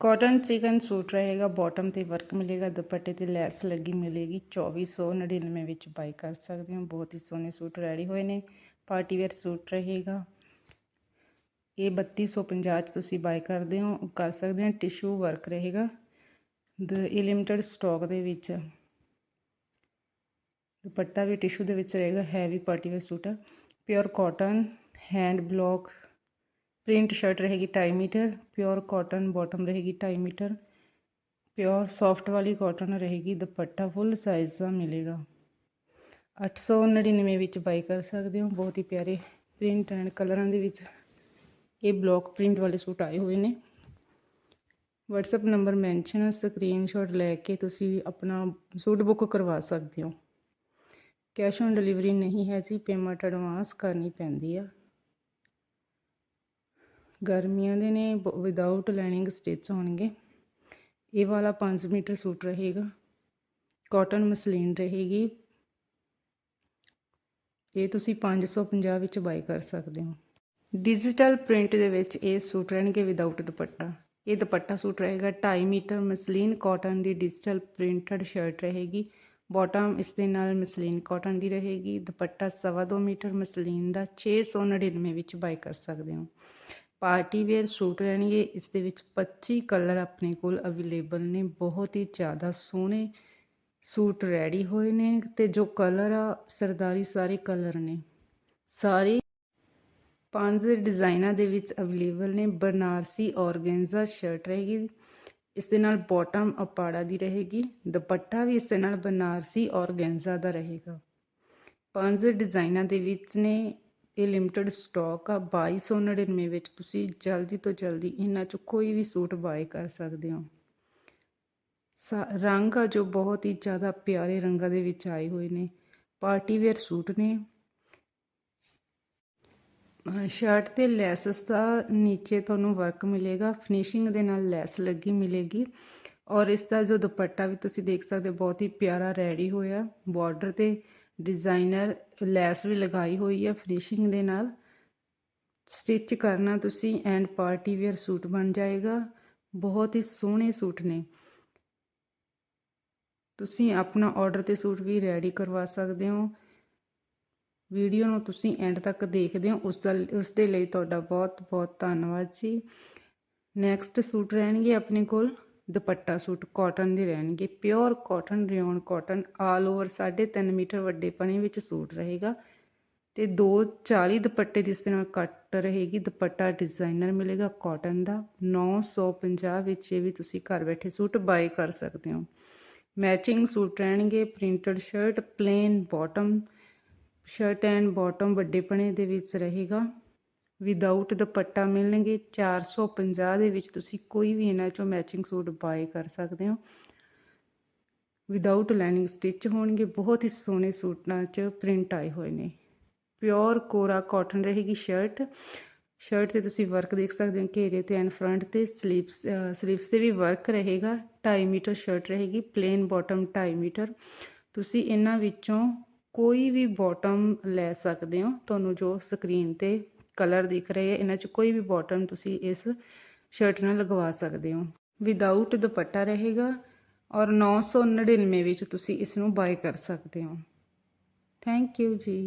Cotton chikan suit ਰਹੇਗਾ bottom ਤੇ work ਮਿਲੇਗਾ, ਦੁਪੱਟੇ ਤੇ ਲੈਸ ਲੱਗੀ ਮਿਲੇਗੀ 2499 ਵਿੱਚ ਬਾਈ ਕਰ ਸਕਦੇ ਹੋ, ਬਹੁਤ ਹੀ ਸੋਹਣੇ ਸੂਟ ਰੈਡੀ ਹੋਏ ਨੇ ਪਾਰਟੀ ਵੇਅਰ ਸੂਟ ਰਹੇਗਾ। ਇਹ 3250 ਚ ਤੁਸੀਂ ਬਾਈ ਕਰਦੇ ਹੋ, ਕਰ ਸਕਦੇ ਹੋ ਟਿਸ਼ੂ ਵਰਕ ਰਹੇਗਾ। ਦ, ਇਹ ਲਿਮਟਿਡ ਸਟਾਕ ਦੇ ਵਿੱਚ ਦੁਪੱਟਾ ਵੀ ਟਿਸ਼ੂ ਦੇ ਵਿੱਚ ਰਹੇਗਾ heavy party wear suit pure cotton hand block print shirt ਰਹੇਗੀ 2.5 ਮੀਟਰ, ਪਿਓਰ ਕਾਟਨ ਬਾਟਮ ਰਹੇਗੀ 2.5 ਮੀਟਰ, ਪਿਓਰ ਸੌਫਟ ਵਾਲੀ ਕਾਟਨ ਰਹੇਗੀ, ਦੁਪੱਟਾ ਫੁੱਲ ਸਾਈਜ਼ ਦਾ ਮਿਲੇਗਾ 899 ਵਿੱਚ ਬਾਈ ਕਰ ਸਕਦੇ ਹੋ, ਬਹੁਤ ਹੀ ਪਿਆਰੇ ਪ੍ਰਿੰਟ ਐਂਡ ਕਲਰਾਂ ਦੇ ਵਿੱਚ। ਇਹ ਬਲੌਕ ਪ੍ਰਿੰਟ ਵਾਲੇ ਸੂਟ ਆਏ ਹੋਏ ਨੇ। WhatsApp ਨੰਬਰ ਮੈਂਸ਼ਨ ਸਕਰੀਨਸ਼ਾਟ ਲੈ ਕੇ ਤੁਸੀਂ ਆਪਣਾ ਸੂਟ ਬੁੱਕ ਕਰਵਾ ਸਕਦੇ ਹੋ। ਕੈਸ਼ ਔਨ ਡਿਲੀਵਰੀ ਨਹੀਂ ਹੈ ਜੀ, ਪੇਮੈਂਟ ਐਡਵਾਂਸ ਕਰਨੀ ਪੈਂਦੀ ਆ। ਗਰਮੀਆਂ ਦੇ ਨੇ ਵਿਦਆਊਟ ਲਾਈਨਿੰਗ ਸਟਿਚ ਹੋਣਗੇ। ਇਹ ਵਾਲਾ 5 ਮੀਟਰ ਸੂਟ ਰਹੇਗਾ। ਕਾਟਨ ਮਸਲੀਨ ਰਹੇਗੀ। ਇਹ ਤੁਸੀਂ 550 ਵਿੱਚ ਬਾਈ ਕਰ ਸਕਦੇ ਹੋ। ਡਿਜੀਟਲ ਪ੍ਰਿੰਟ ਦੇ ਵਿੱਚ ਇਹ ਸੂਟ ਰਹਿਣਗੇ ਵਿਦਆਊਟ ਦੁਪੱਟਾ। ਇਹ ਦੁਪੱਟਾ ਸੂਟ ਰਹੇਗਾ 2.5 ਮੀਟਰ ਮਸਲੀਨ ਕਾਟਨ ਦੀ ਡਿਜੀਟਲ ਪ੍ਰਿੰਟਡ ਸ਼ਰਟ ਰਹੇਗੀ। ਬਾਟਮ ਇਸ ਦੇ ਨਾਲ ਮਸਲੀਨ ਕਾਟਨ ਦੀ ਰਹੇਗੀ। ਦੁਪੱਟਾ 2.5 ਮੀਟਰ ਮਸਲੀਨ ਦਾ 699 ਵਿੱਚ ਬਾਈ ਕਰ ਸਕਦੇ ਹੋ। ਪਾਰਟੀ ਵੇਅਰ ਸੂਟ ਰਹਿਣਗੇ, ਇਸ ਦੇ ਵਿੱਚ 25 ਕਲਰ ਆਪਣੇ ਕੋਲ ਅਵੇਲੇਬਲ ਨੇ, ਬਹੁਤ ਹੀ ਜ਼ਿਆਦਾ ਸੋਹਣੇ ਸੂਟ ਰੈਡੀ ਹੋਏ ਨੇ ਤੇ ਜੋ ਕਲਰ ਆ, ਸਰਦਾਰੀ ਸਾਰੇ ਕਲਰ ਨੇ। ਸਾਰੇ ਪੰਜ ਡਿਜ਼ਾਈਨਾਂ ਦੇ ਵਿੱਚ ਅਵੇਲੇਬਲ ਨੇ, ਬਨਾਰਸੀ ਔਰਗੈਂਜ਼ਾ ਸ਼ਰਟ ਰਹੇਗੀ, ਇਸ ਦੇ ਨਾਲ ਬਾਟਮ ਅਪਾੜਾ ਦੀ ਰਹੇਗੀ, ਦੁਪੱਟਾ ਵੀ ਇਸ ਦੇ ਨਾਲ ਬਨਾਰਸੀ ਔਰਗੈਂਜ਼ਾ ਦਾ ਰਹੇਗਾ। ਪੰਜ ਡਿਜ਼ਾਈਨਾਂ ਦੇ ਵਿੱਚ ਨੇ ਇਹ ਲਿਮਟਿਡ ਸਟਾਕ ਆ 2299 ਵਿੱਚ ਤੁਸੀਂ ਜਲਦੀ ਤੋਂ ਜਲਦੀ ਇਹਨਾਂ ਚੋਂ ਕੋਈ ਵੀ ਸੂਟ ਬਾਏ ਕਰ ਸਕਦੇ ਹੋ। ਰੰਗ ਆ ਜੋ ਬਹੁਤ ਹੀ ਜ਼ਿਆਦਾ ਪਿਆਰੇ ਰੰਗਾਂ ਦੇ ਵਿੱਚ ਆਏ ਹੋਏ ਨੇ। ਪਾਰਟੀ ਵੇਅਰ ਸੂਟ ਨੇ। ਸ਼ਰਟ ਤੇ ਲੈਸਸ ਦਾ ਨੀਚੇ ਤੁਹਾਨੂੰ ਵਰਕ ਮਿਲੇਗਾ ਫਿਨਿਸ਼ਿੰਗ ਦੇ ਨਾਲ ਲੈਸ ਲੱਗੀ ਮਿਲੇਗੀ। ਔਰ ਇਸ ਦਾ ਜੋ ਦੁਪੱਟਾ ਵੀ ਤੁਸੀਂ ਦੇਖ ਸਕਦੇ ਬਹੁਤ ਹੀ ਪਿਆਰਾ ਰੈਡੀ ਹੋਇਆ। ਬਾਰਡਰ ਤੇ ਡਿਜ਼ਾਈਨਰ ਲੈਸ ਵੀ ਲਗਾਈ ਹੋਈ ਹੈ ਫਿਨਿਸ਼ਿੰਗ ਦੇ ਨਾਲ। ਸਟਿਚ ਕਰਨਾ ਤੁਸੀਂ ਐਂਡ ਪਾਰਟੀ ਵੇਅਰ ਸੂਟ ਬਣ ਜਾਏਗਾ। ਬਹੁਤ ਹੀ ਸੋਹਣੇ ਸੂਟ ਨੇ। ਤੁਸੀਂ ਆਪਣਾ ਆਰਡਰ ਤੇ ਸੂਟ ਵੀ ਰੈਡੀ ਕਰਵਾ ਸਕਦੇ ਹੋ। ਵੀਡੀਓ ਨੂੰ ਤੁਸੀਂ ਐਂਡ ਤੱਕ ਦੇਖਦੇ ਹੋ। ਉਸ ਦਾ, ਉਸ ਦੇ ਲਈ ਤੁਹਾਡਾ ਬਹੁਤ ਬਹੁਤ ਧੰਨਵਾਦ ਜੀ। ਨੈਕਸਟ ਸੂਟ ਰਹਿਣਗੇ ਆਪਣੇ ਕੋਲ। ਦੁਪੱਟਾ ਸੂਟ ਕਾਟਨ ਦੇ ਰਹਿਣਗੇ। Pure cotton rayon cotton all over 3.5 metre ਵੱਡੇ ਪਣੇ ਵਿੱਚ ਸੂਟ ਰਹੇਗਾ। ਤੇ 240 ਦੁਪੱਟੇ ਦੀ ਇਸ ਨਾਲ ਕੱਟ ਰਹੇਗੀ, ਦੁਪੱਟਾ ਡਿਜ਼ਾਈਨਰ ਮਿਲੇਗਾ ਕਾਟਨ ਦਾ। 950 ਵਿੱਚ ਇਹ ਵੀ ਤੁਸੀਂ ਘਰ ਬੈਠੇ ਸੂਟ ਬਾਈ ਕਰ ਸਕਦੇ ਹੋ। ਮੈਚਿੰਗ ਸੂਟ ਰਹਿਣਗੇ printed shirt plain bottom shirt and bottom ਵੱਡੇ ਪਣੇ ਦੇ ਵਿੱਚ ਰਹੇਗਾ। ਵਿਦਆਊਟ ਦੁਪੱਟਾ ਮਿਲਣਗੇ 450 ਦੇ ਵਿੱਚ ਤੁਸੀਂ ਕੋਈ ਵੀ ਇਹਨਾਂ ਚੋਂ ਮੈਚਿੰਗ ਸੂਟ ਬਾਏ ਕਰ ਸਕਦੇ ਹੋ। ਵਿਦਆਊਟ ਲਾਈਨਿੰਗ ਸਟਿਚ ਹੋਣਗੇ, ਬਹੁਤ ਹੀ ਸੋਹਣੇ ਸੂਟਾਂ 'ਚ ਪ੍ਰਿੰਟ ਆਏ ਹੋਏ ਨੇ। ਪਿਓਰ ਕੋਰਾ ਕਾਟਨ ਰਹੇਗੀ ਸ਼ਰਟ ਸ਼ਰਟ ਤੇ ਤੁਸੀਂ ਵਰਕ ਦੇਖ ਸਕਦੇ ਹੋ, ਘੇਰੇ ਤੇ ਐਂਡ ਫਰੰਟ ਤੇ ਸਲੀਵਸ ਸਲੀਵਸ ਤੇ ਵੀ ਵਰਕ ਰਹੇਗਾ। 2.5 ਮੀਟਰ ਸ਼ਰਟ ਰਹੇਗੀ ਪਲੇਨ ਬਾਟਮ 2.5 ਮੀਟਰ। ਤੁਸੀਂ ਇਹਨਾਂ ਵਿੱਚੋਂ ਕੋਈ ਵੀ ਬਾਟਮ ਲੈ ਸਕਦੇ ਹੋ, ਤੁਹਾਨੂੰ ਜੋ ਸਕਰੀਨ ਤੇ ਕਲਰ ਦਿਖ ਰਹੇ ਹੈ ਇਹਨਾਂ 'ਚ ਕੋਈ ਵੀ ਬਾਟਮ ਤੁਸੀਂ ਇਸ ਸ਼ਰਟ ਨਾਲ ਲਗਵਾ ਸਕਦੇ ਹੋ। ਵਿਦਆਊਟ ਦੁਪੱਟਾ ਰਹੇਗਾ ਔਰ 999 ਵਿੱਚ ਤੁਸੀਂ ਇਸ ਨੂੰ ਬਾਏ ਕਰ ਸਕਦੇ ਹੋ। ਥੈਂਕ ਯੂ ਜੀ।